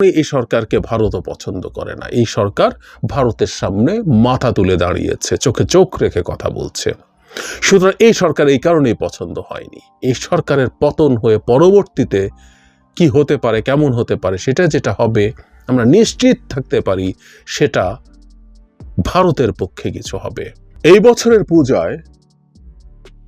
এই সরকারকে ভারতও পছন্দ করে না। এই সরকার ভারতের সামনে মাথা তুলে দাঁড়িয়েছে, চোখে চোখ রেখে কথা বলছে। সুতরাং এই সরকার এই কারণেই পছন্দ হয়নি। এই সরকারের পতন হয়ে পরবর্তীতে কি হতে পারে, কেমন হতে পারে, সেটা যেটা হবে, আমরা নিশ্চিত থাকতে পারি, সেটা ভারতের পক্ষে কিছু হবে। এই বছরের পূজায়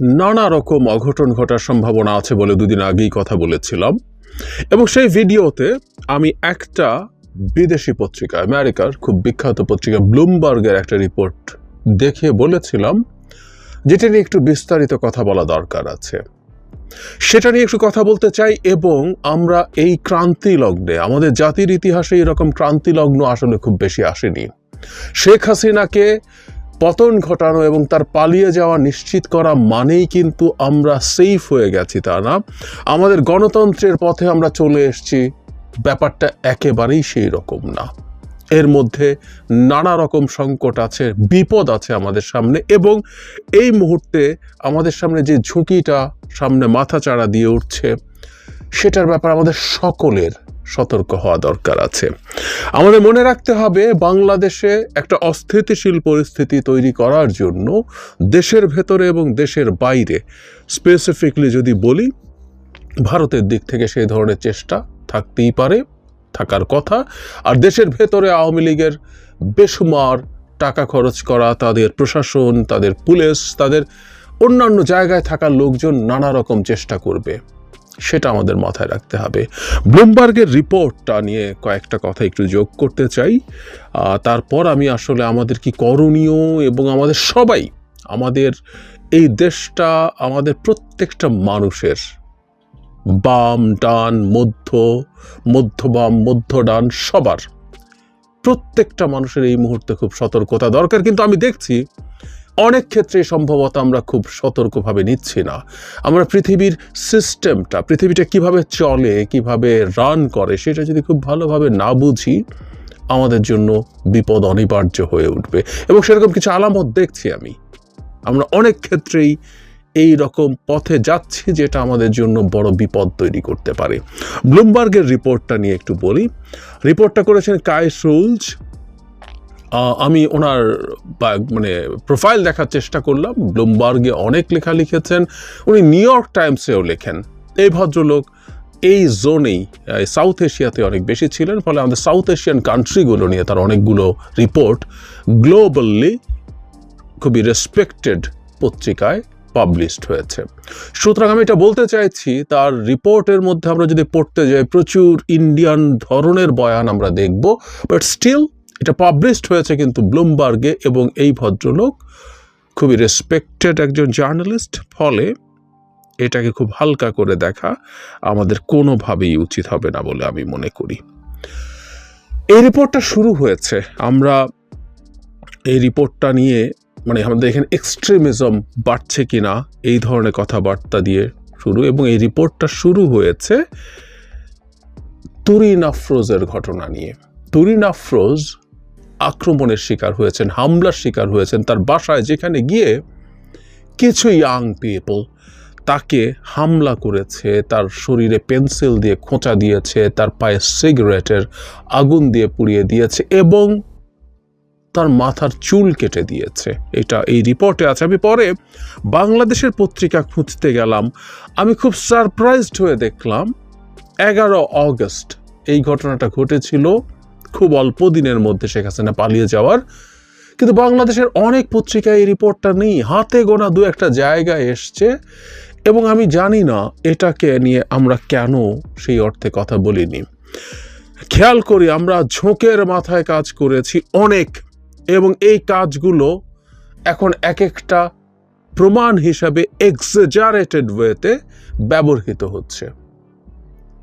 নানা রকম অঘটন ঘটার সম্ভাবনা আছে বলে দুদিন আগেই কথা বলেছিলাম। এবং সেই ভিডিওতে আমি একটা বিদেশি পত্রিকা, আমেরিকার খুব বিখ্যাত পত্রিকা ব্লুমবার্গের একটা রিপোর্ট দেখে বলেছিলাম, যেটা নিয়ে একটু বিস্তারিত কথা বলা দরকার আছে। সেটা নিয়ে একটু কথা বলতে চাই এবং আমরা এই ক্রান্তি লগ্নে, আমাদের জাতির ইতিহাসে এরকম ক্রান্তি লগ্ন আসলে খুব বেশি আসেনি। শেখ হাসিনাকে পতন ঘটানো এবং তার পালিয়ে যাওয়া নিশ্চিত করা মানেই কিন্তু আমরা সেফ হয়ে গেছি তা না। আমাদের গণতন্ত্রের পথে আমরা চলে এসেছি। ব্যাপারটা একেবারেই সেই রকম না। এর মধ্যে নানা রকম সংকট আছে, বিপদ আছে আমাদের সামনে এবং এই মুহূর্তে আমাদের সামনে যে ঝুঁকিটা সামনে মাথা চাড়া দিয়ে উঠছে, সেটার ব্যাপার আমাদের সকলের সতর্ক হওয়া দরকার আছে। আমাদের মনে রাখতে হবে, বাংলাদেশে একটা অস্থিতিশীল পরিস্থিতি তৈরি করার জন্য দেশের ভেতরে এবং দেশের বাইরে স্পেসিফিকলি যদি বলি, ভারতের দিক থেকে সেই ধরনের চেষ্টা থাকতেই পারে, থাকার কথা। আর দেশের ভেতরে আওয়ামী লীগের বেসুমার টাকা খরচ করা, তাদের প্রশাসন, তাদের পুলিশ, তাদের অন্যান্য জায়গায় থাকা লোকজন নানা রকম চেষ্টা করবে। সেটা আমাদের মাথায় রাখতে হবে। ব্লুমবার্গের রিপোর্টটা নিয়ে কয়েকটা কথা একটু যোগ করতে চাই। তারপর আমি আসলে আমাদের কি করণীয় এবং আমাদের সবাই, আমাদের এই দেশটা, আমাদের প্রত্যেকটা মানুষের বাম, ডান, মধ্য মধ্য বাম মধ্য ডান সবার। প্রত্যেকটা মানুষের এই মুহূর্তে খুব সতর্কতা দরকার, কিন্তু আমি দেখছি অনেক ক্ষেত্রে সম্ভবত আমরা খুব সতর্কভাবে নিচ্ছি না। আমরা পৃথিবীর সিস্টেমটা, পৃথিবীটা কীভাবে চলে, কীভাবে রান করে, সেটা যদি খুব ভালোভাবে না বুঝি, আমাদের জন্য বিপদ অনিবার্য হয়ে উঠবে। এবং সেরকম কিছু আলামত দেখছি আমি। আমরা অনেক ক্ষেত্রেই এই রকম পথে যাচ্ছি যেটা আমাদের জন্য বড় বিপদ তৈরি করতে পারে। ব্লুমবার্গের রিপোর্টটা নিয়ে একটু বলি। রিপোর্টটা করেছেন কাইস রুলস আমি ওনার মানে প্রোফাইল দেখার চেষ্টা করলাম। ব্লুমবার্গে অনেক লেখা লিখেছেন। উনি নিউ ইয়র্ক টাইমসেও লেখেন। এই ভদ্রলোক এই জোনেই সাউথ এশিয়াতে অনেক বেশি ছিলেন, ফলে আমাদের সাউথ এশিয়ান কান্ট্রিগুলো নিয়ে তার অনেকগুলো রিপোর্ট গ্লোবালি খুবই রেসপেক্টেড পত্রিকায় পাবলিশড হয়েছে। সুতরাং আমি এটা বলতে চাইছি, তার রিপোর্টের মধ্যে আমরা যদি পড়তে যাই, প্রচুর ইন্ডিয়ান ধরনের বয়ান আমরা দেখব বাট স্টিল এটা পাবলিশড হয়েছে কিন্তু ব্লুমবার্গে এবং এই ভদ্রলোক খুবই রেসপেক্টেড একজন জার্নালিস্ট, ফলে এটাকে খুব হালকা করে দেখা আমাদের কোনোভাবেই উচিত হবে না বলে আমি মনে করি। এই রিপোর্টটা শুরু হয়েছে। আমরা এই রিপোর্টটা নিয়ে মানে আমাদের এখানে এক্সট্রিমিজম বাড়ছে কি না এই ধরনের কথাবার্তা দিয়ে শুরু এবং এই রিপোর্টটা শুরু হয়েছে তুরিন আফরোজের ঘটনা নিয়ে। তুরিন আফরোজ আক্রমণের শিকার হয়েছেন, হামলার শিকার হয়েছেন তার বাসায় যেখানে গিয়ে কিছু ইয়াং পিপল তাকে হামলা করেছে, তার শরীরে পেন্সিল দিয়ে খোঁচা দিয়েছে, তার পায়ে সিগারেটের আগুন দিয়ে পুড়িয়ে দিয়েছে এবং তার মাথার চুল কেটে দিয়েছে। এটা এই রিপোর্টে আছে। আমি পরে বাংলাদেশের পত্রিকা খুঁজতে গেলাম। আমি খুব সারপ্রাইজড হয়ে দেখলাম, এগারো অগস্ট এই ঘটনাটা ঘটেছিল। খুব অল্প দিনের মধ্যে শেখ হাসিনা পালিয়ে যাওয়ার। কিন্তু বাংলাদেশের অনেক পত্রিকায় এই রিপোর্টটা নেই। হাতে গোনা দু একটা জায়গায় এসছে। এবং আমি জানি না এটাকে নিয়ে আমরা কেন সেই অর্থে কথা বলিনি। খেয়াল করি আমরা ঝোঁকের মাথায় কাজ করেছি অনেক এবং এই কাজগুলো এখন এক একটা প্রমাণ হিসাবে এক্সেজারেটেড ওয়েতে ব্যবহৃত হচ্ছে।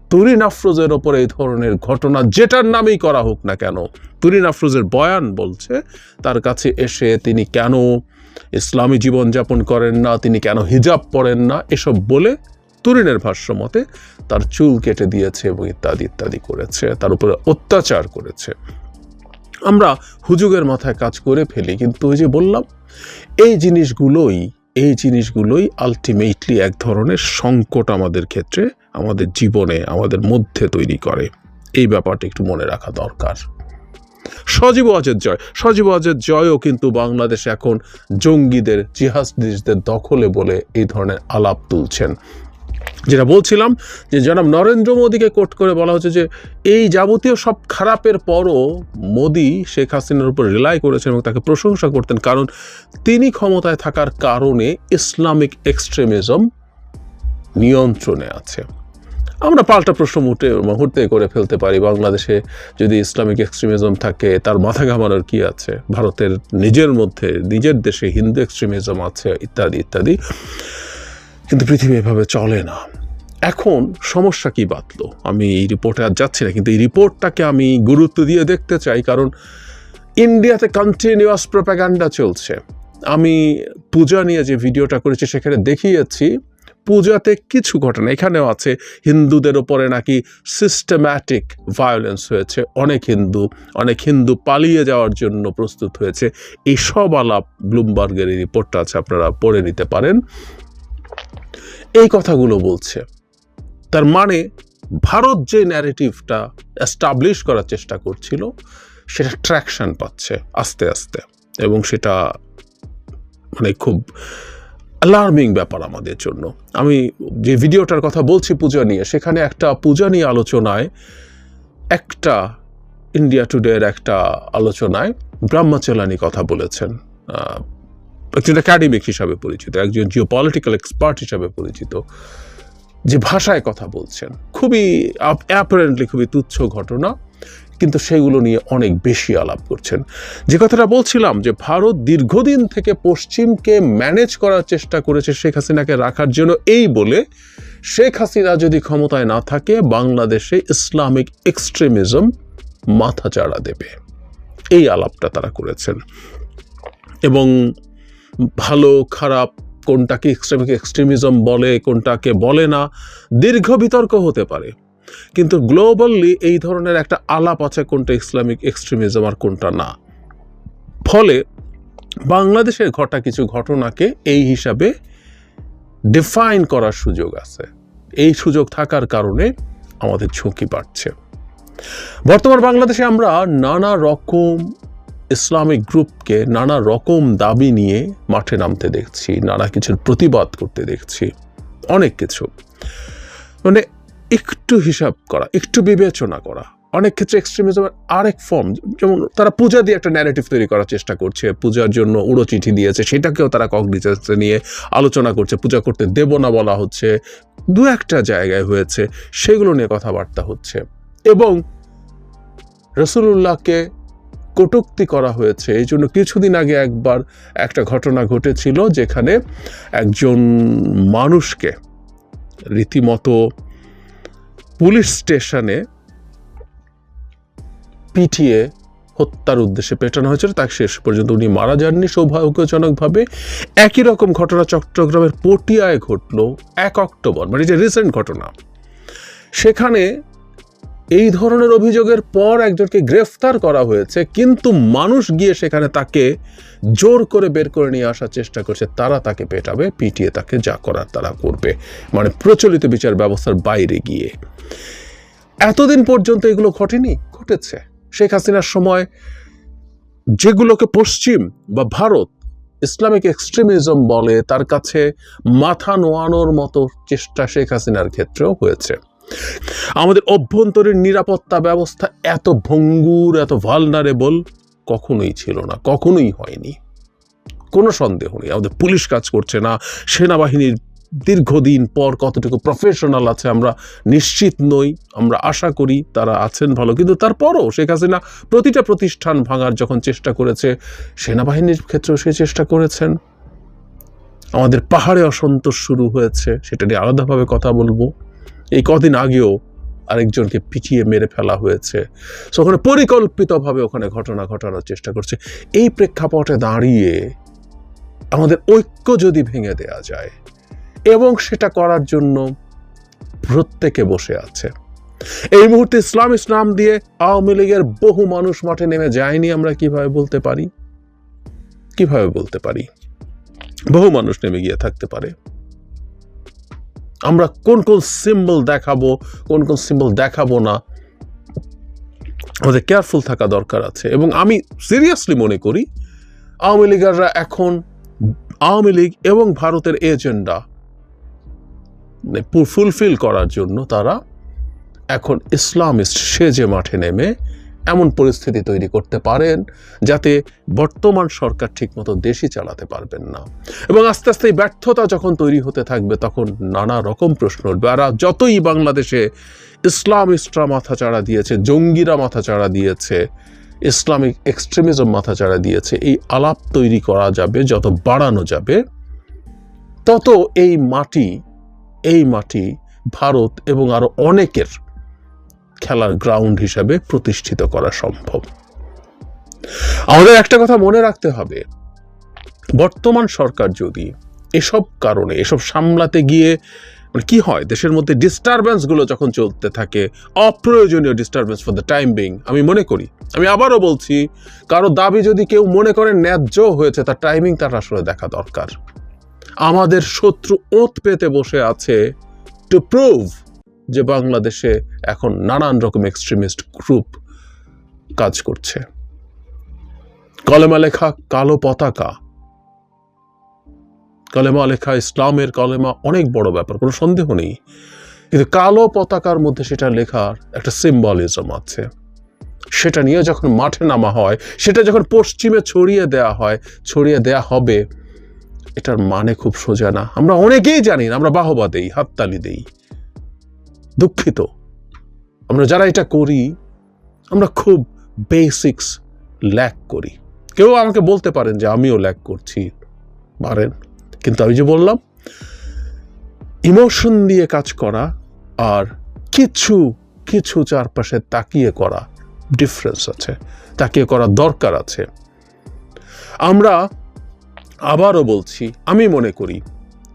তুরিন আফরোজের ওপর এই ধরনের ঘটনা যেটার নামেই করা হোক না কেন, তুরিন আফরোজের বয়ান বলছে, তার কাছে এসে তিনি কেন ইসলামী জীবনযাপন করেন না, তিনি কেন হিজাব পরেন না, এসব বলে তুরিনের ভাষ্য মতে তার চুল কেটে দিয়েছে এবং ইত্যাদি ইত্যাদি করেছে, তার উপরে অত্যাচার করেছে। আমরা হুজুগের মাথায় কাজ করে ফেলি, কিন্তু ওই যে বললাম, এই জিনিসগুলোই এই জিনিসগুলোই আলটিমেটলি এক ধরনের সংকট আমাদের ক্ষেত্রে, আমাদের জীবনে, আমাদের মধ্যে তৈরি করে। এই ব্যাপারটা একটু মনে রাখা দরকার। সজীব অজের জয়। সজীব অজের জয়ও কিন্তু বাংলাদেশ এখন জঙ্গিদের জিহাদিসদের দখলে বলে এই ধরনের আলাপ তুলছেন। যেটা বলছিলাম যে জনাব নরেন্দ্র মোদীকে কোট করে বলা হচ্ছে যে এই যাবতীয় সব খারাপের পরও মোদী শেখ হাসিনার উপর রিলাই করেছেন এবং তাকে প্রশংসা করতেন। কারণ তিনি ক্ষমতায় থাকার কারণে ইসলামিক এক্সট্রিমিজম নিয়ন্ত্রণে আছে। আমরা পাল্টা প্রশ্ন মুহূর্তে মুহূর্তে করে ফেলতে পারি, বাংলাদেশে যদি ইসলামিক এক্সট্রিমিজম থাকে, তার মাথা ঘামানোর কি আছে? ভারতের নিজের মধ্যে, নিজের দেশে হিন্দু এক্সট্রিমিজম আছে, ইত্যাদি ইত্যাদি। কিন্তু পৃথিবী এভাবে চলে না। এখন সমস্যা কি বাতলো আমি এই রিপোর্টে আর যাচ্ছি না, কিন্তু এই রিপোর্টটাকে আমি গুরুত্ব দিয়ে দেখতে চাই, কারণ ইন্ডিয়াতে কন্টিনিউয়াস প্রোপাগান্ডা চলছে। আমি পূজা নিয়ে যে ভিডিওটা করেছি, সেখানে দেখিয়েছি, পূজাতে কিছু ঘটনা। এখানেও আছে, হিন্দুদের ওপরে নাকি সিস্টেম্যাটিক ভায়োলেন্স হয়েছে। অনেক হিন্দু অনেক হিন্দু পালিয়ে যাওয়ার জন্য প্রস্তুত হয়েছে। এই সব আলাপ ব্লুমবার্গের এই রিপোর্টটা আছে, আপনারা পড়ে নিতে পারেন। এই কথাগুলো বলছে। তার মানে ভারত যে ন্যারেটিভটা এস্টাবলিশ করার চেষ্টা করছিল, সেটা ট্র্যাকশন পাচ্ছে আস্তে আস্তে এবং সেটা মানে খুব অ্যালার্মিং ব্যাপার আমাদের জন্য। আমি যে ভিডিওটার কথা বলছি পূজা নিয়ে, সেখানে একটা পূজা নিয়ে আলোচনায়, একটা ইন্ডিয়া টুডের একটা আলোচনায় ব্রহ্মচলানি কথা বলেছেন একজন একাডেমিক হিসাবে পরিচিত, একজন জিও পলিটিক্যাল এক্সপার্ট হিসাবে পরিচিত, যে ভাষায় কথা বলছেন। খুবই অ্যাপারেন্টলি খুবই তুচ্ছ ঘটনা, কিন্তু সেগুলো নিয়ে অনেক বেশি আলাপ করছেন। যে কথাটা বলছিলাম, যে ভারত দীর্ঘদিন থেকে পশ্চিমকে ম্যানেজ করার চেষ্টা করেছে শেখ হাসিনাকে রাখার জন্য এই বলে, শেখ হাসিনা যদি ক্ষমতায় না থাকে, বাংলাদেশে ইসলামিক এক্সট্রিমিজম মাথা চাড়া দেবে। এই আলাপটা তারা করেছেন। এবং ভালো, খারাপ, কোনটাকে এক্সট্রিমিক এক্সট্রিমিজম বলে, কোনটাকে বলে না, দীর্ঘ বিতর্ক হতে পারে। কিন্তু গ্লোবালি এই ধরনের একটা আলাপ আছে কোনটা ইসলামিক এক্সট্রিমিজম আর কোনটা না। ফলে বাংলাদেশের ঘটা কিছু ঘটনাকে এই হিসাবে ডিফাইন করার সুযোগ আছে। এই সুযোগ থাকার কারণে আমাদের ঝুঁকি বাড়ছে। বর্তমান বাংলাদেশে আমরা নানা রকম ইসলামিক গ্রুপকে নানা রকম দাবি নিয়ে মাঠে নামতে দেখছি, নানা কিছুর প্রতিবাদ করতে দেখছি, অনেক কিছু। মানে একটু হিসাব করা, একটু বিবেচনা করা, অনেক ক্ষেত্রে এক্সট্রিমিজমের আরেক ফর্ম যেমন তারা পূজা দিয়ে একটা ন্যারেটিভ তৈরি করার চেষ্টা করছে, পূজার জন্য উড়ো চিঠি দিয়েছে, সেটাকেও তারা কগনিজেন্সে নিয়ে আলোচনা করছে, পূজা করতে দেব না বলা হচ্ছে, দু একটা জায়গায় হয়েছে, সেগুলো নিয়ে কথাবার্তা হচ্ছে। এবং রসুলুল্লাহকে কটুক্তি করা হয়েছে। এই জন্য কিছুদিন আগে একবার একটা ঘটনা ঘটেছিল যেখানে একজন মানুষকে রীতিমতো পুলিশ স্টেশনে পিটিয়ে হত্যার উদ্দেশ্যে পেটানো হয়েছিল। তাকে শেষ পর্যন্ত উনি মারা যাননি সৌভাগ্যজনকভাবে। একই রকম ঘটনা চট্টগ্রামের পটিয়ায় ঘটলো এক অক্টোবর মানে যে রিসেন্ট ঘটনা। সেখানে এই ধরনের অভিযোগের পর একজনকে গ্রেফতার করা হয়েছে, কিন্তু মানুষ গিয়ে সেখানে তাকে জোর করে বের করে নিয়ে আসার চেষ্টা করছে। তারা তাকে পেটাবে, পিটিয়ে তাকে যা করার তারা করবে। মানে প্রচলিত বিচার ব্যবস্থার বাইরে গিয়ে। এতদিন পর্যন্ত এগুলো ঘটেনি, ঘটেছে। শেখ হাসিনার সময় যেগুলোকে পশ্চিম বা ভারত, ইসলামিক এক্সট্রিমিজম বলে, তার কাছে মাথা নোয়ানোর মতো চেষ্টা শেখ হাসিনার ক্ষেত্রেও হয়েছে। আমাদের অভ্যন্তরীণ নিরাপত্তা ব্যবস্থা এত ভঙ্গুর, এত ভালনারেবল কখনোই ছিল না, কখনোই হয়নি। কোনো সন্দেহ নেই, আমাদের পুলিশ কাজ করছে না, সেনাবাহিনীর দীর্ঘদিন পর কতটুকু প্রফেশনাল আছে আমরা নিশ্চিত নই, আমরা আশা করি তারা আছেন ভালো, কিন্তু তারপরও শেখ হাসিনা প্রতিটা প্রতিষ্ঠান ভাঙার যখন চেষ্টা করেছে, সেনাবাহিনীর ক্ষেত্রেও সে চেষ্টা করেছেন। আমাদের পাহাড়ে অসন্তোষ শুরু হয়েছে, সেটা নিয়ে আলাদাভাবে কথা বলব। এই কদিন আগেও আরেকজনকে পিটিয়ে মেরে ফেলা হয়েছে। সো ওখানে পরিকল্পিতভাবে ওখানে ঘটনা ঘটানোর চেষ্টা করছে। এই প্রেক্ষাপটে দাঁড়িয়ে আমাদের ঐক্য যদি ভেঙে দেয়া যায় এবং সেটা করার জন্য প্রত্যেকে বসে আছে। এই মুহূর্তে ইসলাম ইসলাম দিয়ে আওয়ামী লীগের বহু মানুষ মাঠে নেমে যায়নি আমরা কীভাবে বলতে পারি? কীভাবে বলতে পারি? বহু মানুষ নেমে গিয়ে থাকতে পারে। আমরা কোন কোন সিম্বল দেখাবো, কোন কোন সিম্বল দেখাবো না। আমাদের কেয়ারফুল থাকা দরকার আছে। এবং আমি সিরিয়াসলি মনে করি, আওয়ামী লীগাররা এখন আওয়ামী লীগ এবং ভারতের এজেন্ডা মানে ফুলফিল করার জন্য তারা এখন ইসলামিস্ট সেজে মাঠে নেমে এমন পরিস্থিতি তৈরি করতে পারেন যাতে বর্তমান সরকার ঠিকমতো দেশই চালাতে পারবেন না। এবং আস্তে আস্তে ব্যর্থতা যখন তৈরি হতে থাকবে, তখন নানা রকম প্রশ্ন উঠবে। আর যতই বাংলাদেশে ইসলামিস্টরা মাথা চাড়া দিয়েছে, জঙ্গিরা মাথা চাড়া দিয়েছে, ইসলামিক এক্সট্রিমিজম মাথা চাড়া দিয়েছে, এই আলাপ তৈরি করা যাবে, যত বাড়ানো যাবে, তত এই মাটি এই মাটি ভারত এবং আরও অনেকের খেলার গ্রাউন্ড হিসাবে প্রতিষ্ঠিত করা সম্ভব। আমাদের একটা কথা মনে রাখতে হবে। বর্তমান সরকার যদি এসব কারণে, এসব সামলাতে গিয়ে মানে কি হয়, দেশের মধ্যে ডিস্টারবেন্সগুলো যখন চলতে থাকে, অপ্রয়োজনীয় disturbance for the time being আমি মনে করি, আমি আবারও বলছি, কারও দাবি যদি কেউ মনে করে ন্যায্য হয়েছে, তার টাইমিং তার আসলে দেখা দরকার। আমাদের শত্রু ওত পেতে বসে আছে টু প্রুভ যে বাংলাদেশে এখন নানান রকম এক্সট্রিমিস্ট গ্রুপ কাজ করছে। কলেমা লেখা কালো পতাকা। কলেমা লেখা ইসলামের কলেমা অনেক বড় ব্যাপার, কোনো সন্দেহ নেই। কিন্তু কালো পতাকার মধ্যে সেটা লেখার একটা সিম্বলিজম আছে। সেটা নিয়ে যখন মাঠে নামা হয়, সেটা যখন পশ্চিমে ছড়িয়ে দেয়া হয়, ছড়িয়ে দেয়া হবে, এটার মানে খুব সোজা না। আমরা অনেকেই জানি না, আমরা বাহবা দেই, হাততালি দেই। দুঃখিত। আমরা যারা এটা করি, আমরা খুব বেসিক্স ল্যাক করি। কেউ আমাকে বলতে পারেন যে আমিও ল্যাক করছি। পারেন। কিন্তু আমি যে বললাম ইমোশন দিয়ে কাজ করা আর কিছু কিছু চারপাশে তাকিয়ে করা ডিফারেন্স আছে। তাকিয়ে করা দরকার আছে। আমরা আবারও বলছি, আমি মনে করি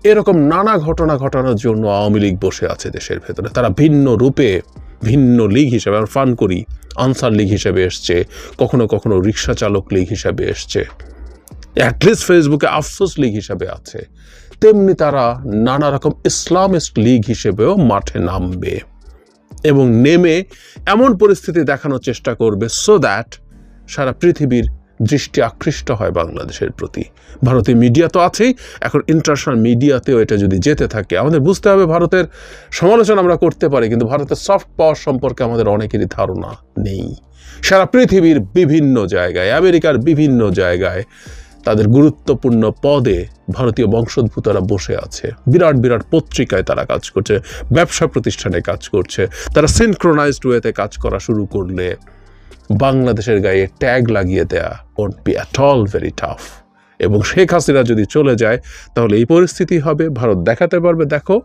এরকম নানা ঘটনা ঘটানোর জন্য আওয়ামী লীগ বসে আছে দেশের ভেতরে। তারা ভিন্ন রূপে, ভিন্ন লীগ হিসেবে, আমরা ফান করি। আনসার লীগ হিসেবে এসছে, কখনো কখনো রিক্সা চালক লীগ হিসেবে এসছে। অ্যাটলিস্ট ফেসবুকে আফসোস লীগ হিসেবে আছে। তেমনি তারা নানা রকম ইসলামিস্ট লীগ হিসেবেও মাঠে নামবে এবং নেমে এমন পরিস্থিতি দেখানোর চেষ্টা করবে সো দ্যাট সারা পৃথিবীর দৃষ্টি আকৃষ্ট হয় বাংলাদেশের প্রতি। ভারতীয় মিডিয়া তো আছেই, এখন ইন্টারন্যাশনাল মিডিয়াতেও এটা যদি যেতে থাকে, আমাদের বুঝতে হবে ভারতের সমালোচনা আমরা করতে পারি, কিন্তু ভারতের সফট পাওয়ার সম্পর্কে আমাদের অনেকেরই ধারণা নেই। সারা পৃথিবীর বিভিন্ন জায়গায়, আমেরিকার বিভিন্ন জায়গায় তাদের গুরুত্বপূর্ণ পদে ভারতীয় বংশোদ্ভূতরা বসে আছে। বিরাট বিরাট পত্রিকায় তারা কাজ করছে, ব্যবসা প্রতিষ্ঠানে কাজ করছে, তারা সিনক্রোনাইজড ওয়েতে কাজ করা শুরু করলে। বাংলাদেশের গায়ে ট্যাগ লাগিয়ে দেয়া ought be at all very tough এবং শেখ হাসিনা যদি চলে যায়, তাহলে এই পরিস্থিতি হবে। ভারত দেখাতে পারবে, দেখো।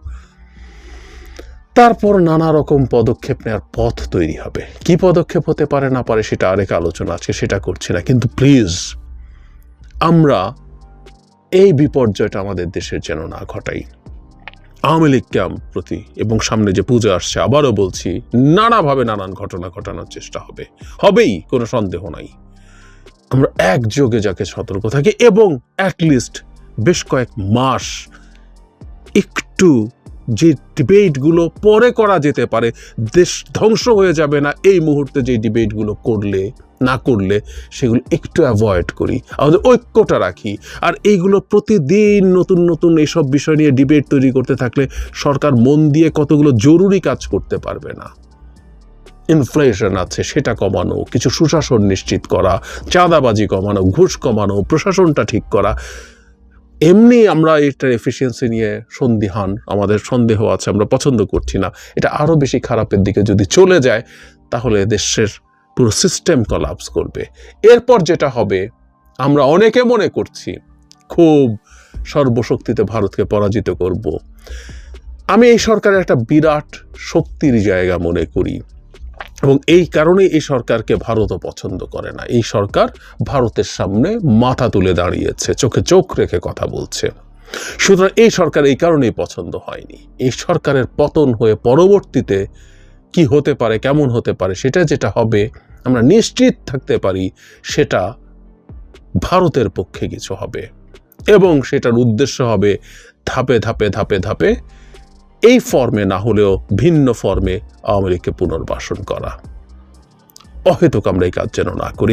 তারপর নানা রকম পদক্ষেপ নেওয়ার পথ তৈরি হবে। কি পদক্ষেপ হতে পারে, না পারে, সেটা আরেক আলোচনা আছে, সেটা করছি না। কিন্তু প্লিজ আমরা এই বিপর্যয়টা আমাদের দেশের যেন না ঘটাই। আওয়ামী লীগকে প্রতি এবং সামনে যে পুজো আসছে, আবারও বলছি, নানাভাবে নানান ঘটনা ঘটানোর চেষ্টা হবে। হবেই, কোনো সন্দেহ নাই। আমরা একযোগে যাকে সতর্ক থাকি এবং অ্যাটলিস্ট বেশ কয়েক মাস একটু যে ডিবেটগুলো পরে করা যেতে পারে, দেশ ধ্বংস হয়ে যাবে না এই মুহূর্তে যে ডিবেটগুলো করলে না করলে সেগুলো একটু অ্যাভয়েড করি। আমাদের ঐক্যটা রাখি। আর এইগুলো প্রতিদিন নতুন নতুন এইসব বিষয় নিয়ে ডিবেট তৈরি করতে থাকলে সরকার মন দিয়ে কতগুলো জরুরি কাজ করতে পারবে না। ইনফ্লেশন আছে, সেটা কমানো, কিছু সুশাসন নিশ্চিত করা, চাঁদাবাজি কমানো, ঘুষ কমানো, প্রশাসনটা ঠিক করা। এমনি আমরা এটার এফিসিয়েন্সি নিয়ে সন্দিহান, আমাদের সন্দেহ আছে, আমরা পছন্দ করছি না। এটা আরও বেশি খারাপের দিকে যদি চলে যায়, তাহলে দেশের পুরো সিস্টেম কলাপস করবে। এরপর যেটা হবে, আমরা অনেকে মনে করছি, খুব সর্বশক্তিতে ভারতকে পরাজিত করব। আমি এই সরকারের একটা বিরাট শক্তির জায়গা মনে করি এবং এই কারণে এই সরকারকে ভারতও পছন্দ করে না। এই সরকার ভারতের সামনে মাথা তুলে দাঁড়িয়েছে, চোখে চোখ রেখে কথা বলছে। সুতরাং এই সরকার এই কারণেই পছন্দ হয়নি। এই সরকারের পতন হয়ে পরবর্তীতে কি হতে পারে, কেমন হতে পারে, সেটা যেটা হবে, আমরা নিশ্চিত থাকতে পারি, সেটা ভারতের পক্ষে কিছু হবে। এবং সেটার উদ্দেশ্য হবে ধাপে ধাপে ধাপে ধাপে এই ফর্মে না হলেও ভিন্ন ফর্মে আওয়ামী লীগকে পুনর্বাসন করা। অহেতুক আমরা এই কাজ যেন না করি।